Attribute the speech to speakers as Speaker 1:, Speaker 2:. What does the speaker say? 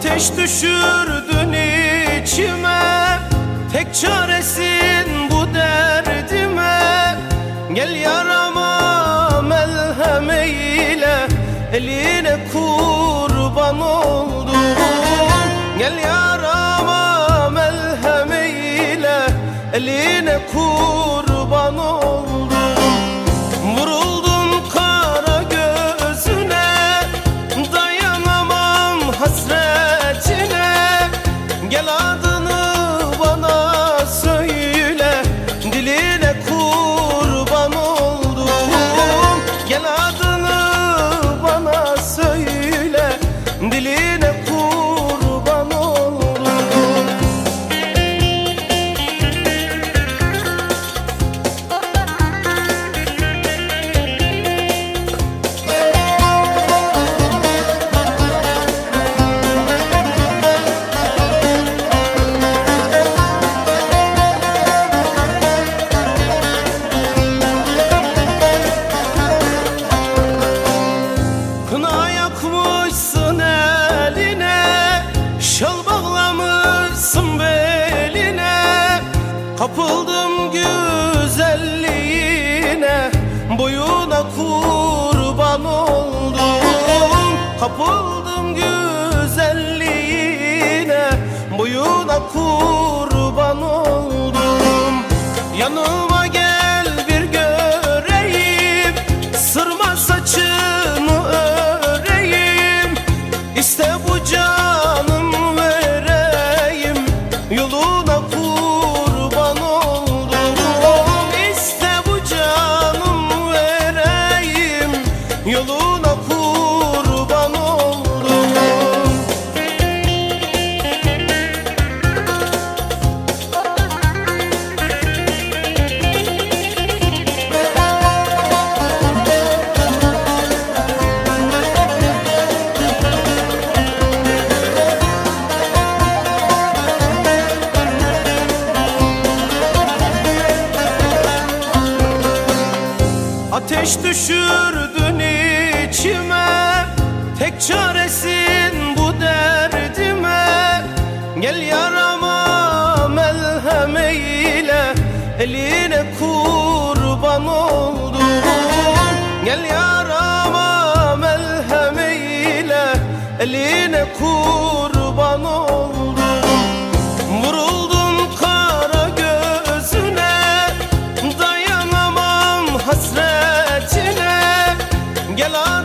Speaker 1: Ateş düşürdün içime. Tek çaresin bu derdime. Gel yarama melhem eyle Eline kurban oldum Gel yarama melhem eyle Eline kurban Kına yakmışsın eline Şal bağlamışsın beline. Kapıldım güzelliğine Boyuna kurban oldum. Kapıldım güzelliğine Boyuna kurban Ateş düşürdün içime. Tek çaresin bu derdime. Gel yarama melhem eyle. Eline kurban oldum. Gel yarama melhem eyle. Eline kurban yellow